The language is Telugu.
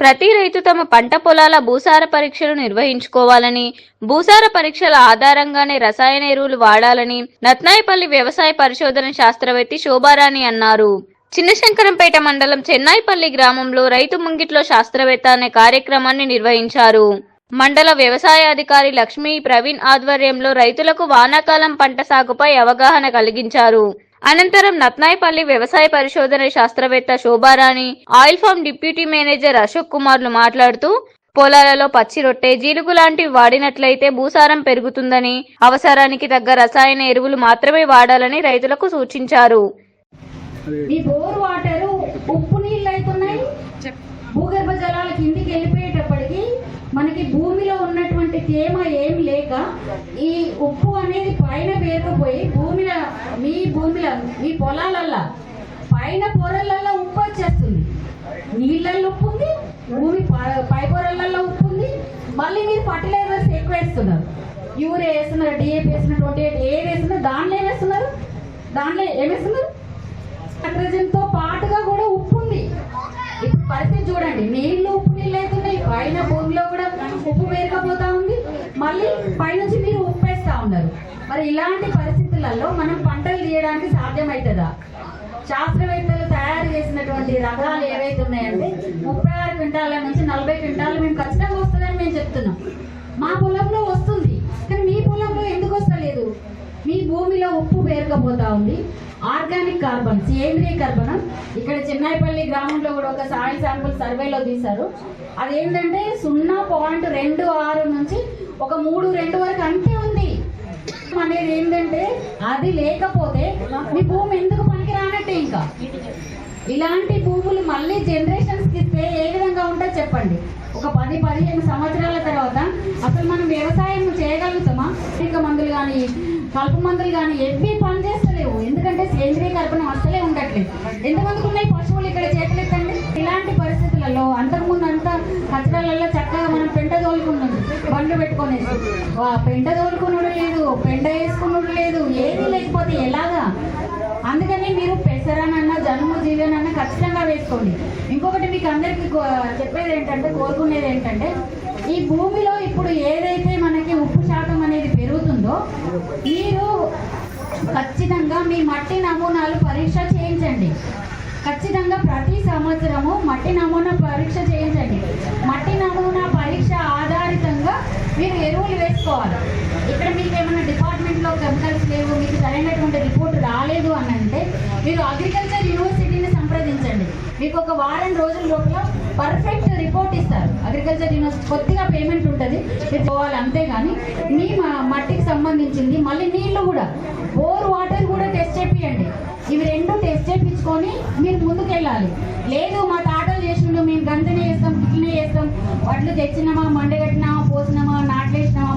ప్రతి రైతు తమ పంట పొలాల భూసార పరీక్షలు నిర్వహించుకోవాలని భూసార పరీక్షల ఆధారంగానే రసాయన ఎరువులు వాడాలని నత్నాయపల్లి వ్యవసాయ పరిశోధన శాస్త్రవేత్త శోభారాణి అన్నారు. చిన్నశంకరంపేట మండలం చెన్నాయిపల్లి గ్రామంలో రైతు ముంగిట్లో శాస్త్రవేత్త అనే కార్యక్రమాన్ని నిర్వహించారు. మండల వ్యవసాయ అధికారి లక్ష్మీ ప్రవీణ్ ఆధ్వర్యంలో రైతులకు వానాకాలం పంట సాగుపై అవగాహన కలిగించారు. అనంతరం నత్నాయపల్లి వ్యవసాయ పరిశోధన శాస్త్రవేత్త Shobharani oil palm deputy manager Ashok కుమార్లు మాట్లాడుతూ పొలాలలో పచ్చి రొట్టె జీలుగు లాంటివి వాడినట్లయితే భూసారం పెరుగుతుందని అవసరానికి తగ్గ రసాయన ఎరువులు మాత్రమే వాడాలని రైతులకు సూచించారు. ఈ బోర్ వాటర్ ఉప్పు నీళ్ళు అవుతున్నాయి భూగర్భ జలాల కిందికి వెళ్ళిపోయేటప్పటికి మనకి భూమిలో తేమ ఏం లేక ఈ ఉప్పు అనేది పైన పేరుకుపోయి భూమిలో మీ భూమిలో మీ పొలాలల్లో పైన పొరలల్లో ఉప్పు వచ్చేస్తుంది. నీళ్ళల్లో ఉప్పు ఉంది భూమి ప- పై పొరలల్లో ఉప్పు ఉంది. మళ్ళీ మీరు ఫర్టిలైజర్స్ ఎక్కువ వేస్తున్నారు. యూరియా వేస్తున్నారు డిఏపి వేస్తున్నారు ట్వంటీ ఎయిట్ ఏది వేస్తున్నారు దాంట్లో ఏమేస్తున్నారు దాంట్లో ఏమేస్తున్నారు వేస్తున్నారు? పాటుగా కూడా ఉప్పు ఉంది. ఇప్పుడు పరిస్థితి చూడండి నీళ్ళు ఉప్పు నీళ్ళు అవుతున్నాయి పైన భూమిలో కూడా ఉప్పు పేరుకపోతా మళ్ళీ పైనుంచి మీరు ఉప్పేస్తా ఉన్నారు. మరి ఇలాంటి పరిస్థితులలో మనం పంటలు తీయడానికి సాధ్యమవుతుందా శాస్త్రవేత్తలు తయారు చేసినటువంటి రకాలు ఏవైతే ఉన్నాయంటే ముప్పై ఆరు క్వింటాల నుంచి నలభై క్వింటాలు మేము ఖచ్చితంగా వస్తుందని మేము చెప్తున్నాం. మా పొలంలో వస్తుంది కానీ మీ పొలంలో ఎందుకు వస్తలేదు? మీ భూమిలో ఉప్పు పేరుకపోతా ఉంది. ఆర్గానిక్ కార్బన్ సేంద్రియ కార్బన్. ఇక్కడ చెన్నాయిపల్లి గ్రామంలో కూడా ఒక సాయిల్ శాంపుల్ సర్వేలో తీశారు. అదేంటంటే సున్నా పాయింట్ రెండు ఆరు నుంచి ఒక మూడు రెండు వరకు అంతే ఉంది. అనేది ఏంటంటే అది లేకపోతే మీ భూమి ఎందుకు పనికి రానట్టే ఇంకా? ఇలాంటి భూములు మళ్ళీ జనరేషన్స్కి ఇస్తే ఏ విధంగా ఉంటుందో చెప్పండి? ఒక పది పదిహేను సంవత్సరాల తర్వాత అసలు మనం వ్యవసాయం చేయగలుగుతామా? ఇంకా మందులు కానీ కలుపు మందులు కానీ ఎవ్వి పని చేస్తలేవు ఎందుకంటే సేంద్రియ కల్పన అసలే ఉండట్లేదు. ఎంతమందికి ఉన్నాయి పశువులు ఇక్కడ చేతులు పరిస్థితులలో అంతకుముందు అంతా కచ్చరాలలో చక్కగా మనం పెంట తోలుకున్నాం. బండ్లు పెట్టుకునేసి. వా పెంట తోలుకున్నాడు లేదు పెంట వేసుకున్నాడు లేదు ఏది లేకపోతే ఎలాగా? అందుకని మీరు పెసరనన్నా జన్మ జీవనన్న ఖచ్చితంగా వేసుకోండి. ఇంకొకటి మీకు అందరికీ చెప్పేది ఏంటంటే కోరుకునేది ఏంటంటే ఈ భూమిలో ఇప్పుడు ఏదైతే మనకి ఉప్పు శాతం అనేది పెరుగుతుందో మీరు ఖచ్చితంగా మీ మట్టి నమూనాలు పరీక్ష చేయించండి. ఖచ్చితంగా ప్రతి సంవత్సరము మట్టి నమూనా పరీక్ష చేయించండి. మట్టి నమూనా పరీక్ష ఆధారితంగా మీరు ఎరువులు వేసుకోవాలి. ఇక్కడ మీకు ఏమైనా డిపార్ట్మెంట్లో కెమికల్స్ లేవు మీకు సరైనటువంటి రిపోర్ట్ రాలేదు అని అంటే మీరు అగ్రికల్చర్ యూనివర్సిటీని సంప్రదించండి. మీకు ఒక వారం రోజుల లోపల పర్ఫెక్ట్ రిపోర్ట్ ఇస్తారు. అగ్రికల్చర్ యూనివర్సిటీ కొద్దిగా పేమెంట్ ఉంటుంది. మీరు పోవాలి అంతేగాని మీ మట్టికి సంబంధించింది మళ్ళీ నీళ్ళు కూడా బోర్ వాటర్ కూడా టెస్ట్ చేపియండి ఇవి రెండు టెస్ట్ చేయించుకొని మీరు చేయాలి లేదు మా తాటలు చేసినప్పుడు మేము గంతనే వేస్తాం ఇట్లనే వేస్తాం వడ్లు తెచ్చినామా మండగట్టినామా పోసినామా నాట్లేసినామా